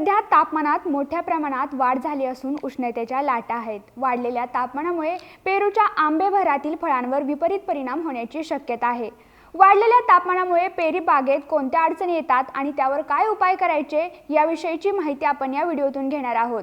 सध्या तापमानात मोठ्या प्रमाणात वाढ झाली असून उष्णतेच्या लाटा आहेत. वाढलेल्या तापमानामुळे पेरूच्या आंबेभरातील फळांवर विपरीत परिणाम होण्याची शक्यता आहे. वाढलेल्या तापमानामुळे पेरी बागेत कोणत्या अडचणी येतात आणि त्यावर काय उपाय करायचे याविषयीची माहिती आपण या व्हिडिओतून घेणार आहोत.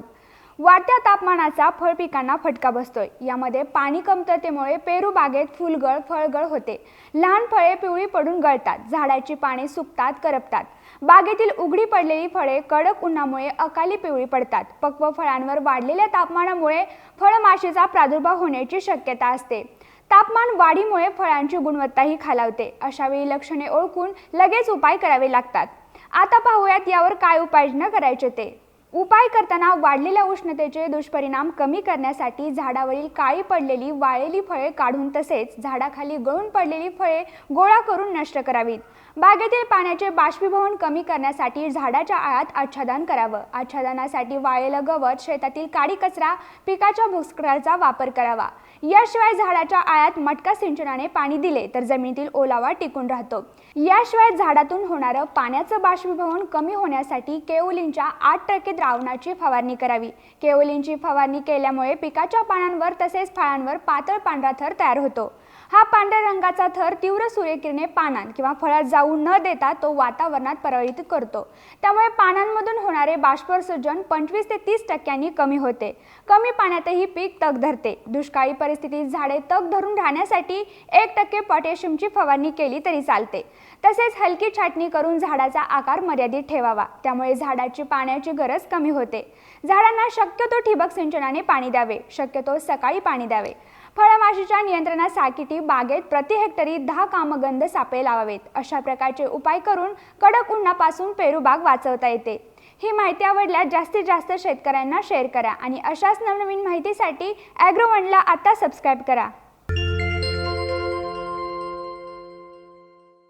वाढत्या तापमानाचा फळ पिकांना फटका बसतोय. यामध्ये पाणी कमतरतेमुळे पेरू बागेत फुलगळ फळगळ होते. लहान फळे पिवळी पडून गळतात. झाडाची पाने सुकतात करपतात. बागेतील उघडी पडलेली फळे कडक उन्हामुळे अकाली पिवळी पडतात. पक्व फळांवर वाढलेल्या तापमानामुळे फळमाशीचा प्रादुर्भाव होण्याची शक्यता असते. तापमान वाढीमुळे फळांची गुणवत्ताही खालावते. अशावेळी लक्षणे ओळखून लगेच उपाय करावे लागतात. आता पाहूयात यावर काय उपाययोजना करायचे ते. उपाय करताना वाढलेल्या उष्णतेचे दुष्परिणाम कमी करण्यासाठी झाडावरील काळी पडलेली वाळलेली फळे काढून तसेच झाडाखाली गळून पडलेली फळे गोळा करून नष्ट करावीत. बागेतील पाण्याचे बाष्पीभवन कमी करण्यासाठी झाडाच्या आळात आच्छादन करावं. आच्छादनासाठी वाळलेलं गवत शेतातील काडी कचरा पिकाच्या भुस्कराचा वापर करावा. याशिवाय झाडाच्या आळ्यात मटका सिंचनाने पाणी दिले तर जमिनीतील ओलावा टिकून राहतो. याशिवाय झाडातून होणारं पाण्याचं बाष्पीभवन कमी होण्यासाठी केओलिनच्या आठ टक्के द्रावणाची फवारणी करावी. केओलिनची फवारणी केल्यामुळे पिकाच्या पानांवर तसेच फळांवर पातळ पांढरा थर तयार होतो. हा पांढऱ्या रंगाचा थर तीव्र सूर्यकिरणे पानांत किंवा फळात जाऊ न देता तो वातावरणात परावर्तित करतो. त्यामुळे पानांमधून होणारे बाष्पसर्जन पंचवीस ते तीस टक्क्यांनी कमी होते. कमी पाण्यातही पीक तग धरते. दुष्काळी परिस्थितीत झाडे तग धरून राहण्यासाठी एक टक्के पोटॅशियमची फवारणी केली तरी चालते. तसेच हलकी छाटणी करून झाडाचा आकार मर्यादित ठेवावा. त्यामुळे झाडाची पाण्याची गरज कमी होते. झाडांना शक्यतो ठिबक सिंचनाने पाणी द्यावे. शक्यतो सकाळी पाणी द्यावे. फळमाशीच्या नियंत्रणासाठी बागेत प्रति हेक्टरी दहा कामगंध सापळे लावावेत. अशा प्रकारचे उपाय करून कडक उन्हापासून पेरूबाग वाचवता येते. ही माहिती आवडल्यास जास्तीत जास्त शेतकऱ्यांना शेअर करा आणि अशाच नवनवीन माहितीसाठी ॲग्रोवनला आता सबस्क्राईब करा.